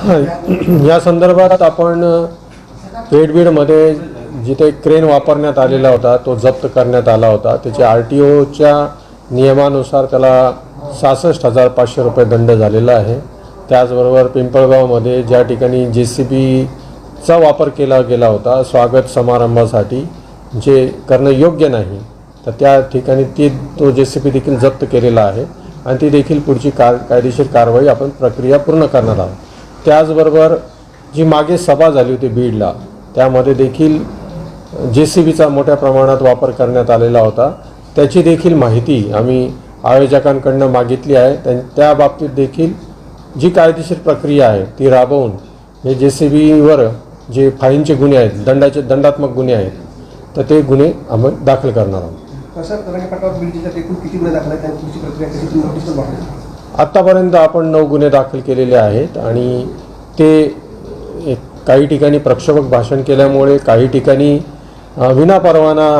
या संदर्भात आपण पेडबीडमध्ये जिथे क्रेन वापरण्यात आलेला होता तो जप्त करण्यात आला होता त्याच्या आर टी ओच्या नियमानुसार त्याला सहासष्ट हजार पाचशे रुपये दंड झालेला आहे. त्याचबरोबर पिंपळगावमध्ये ज्या ठिकाणी जे सी बीचा वापर केला गेला होता स्वागत समारंभासाठी जे करणं योग्य नाही तर त्या ठिकाणी ती तो जे सी बी देखील जप्त केलेला आहे. आणि ती देखील पुढची कार कायदेशीर कारवाई आपण प्रक्रिया पूर्ण करणार आहोत. त्याचबरोबर जी मागे सभा झाली होती बीडला त्यामध्ये देखील जे सी बीचा मोठ्या प्रमाणात वापर करण्यात आलेला होता. त्याची देखील माहिती आम्ही आयोजकांकडनं मागितली आहे. त्या त्या बाबतीत देखील जी कायदेशीर प्रक्रिया आहे ती राबवून हे जे सी बीवर जे फाईनचे गुन्हे आहेत दंडाचे दंडात्मक गुन्हे आहेत तर ते गुन्हे आम्ही दाखल करणार आहोत. सर एकूण किती गुन्हे दाखल आहेत त्यांची प्रक्रिया कशी नोटीस पण आत्तापर्यंत आपण नऊ गुन्हे दाखल केलेले आहेत आणि ते एक काही ठिकाणी प्रक्षोभक भाषण केल्यामुळे काही ठिकाणी विनापरवाना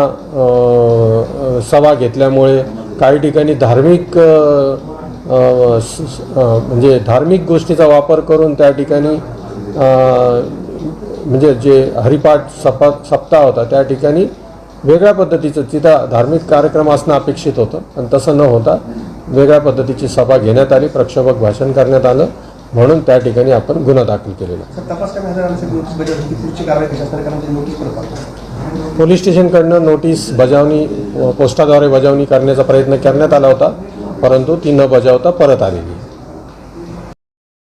सभा घेतल्यामुळे काही ठिकाणी धार्मिक म्हणजे धार्मिक गोष्टीचा वापर करून त्या ठिकाणी म्हणजे जे हरिपाठ सपा सप्ताह होता त्या ठिकाणी वेगळ्या पद्धतीचं तिथं धार्मिक कार्यक्रम असणं अपेक्षित होतं पण तसं न होता. वेगळ्या पद्धतीची सभा घेण्यात आली प्रक्षोभक भाषण करण्यात आलं. म्हणून त्या ठिकाणी आपण गुन्हा दाखल केलेला पोलीस स्टेशनकडनं नोटीस बजावणी पोस्टाद्वारे बजावणी करण्याचा प्रयत्न करण्यात आला होता परंतु ती न बजावता परत आलेली.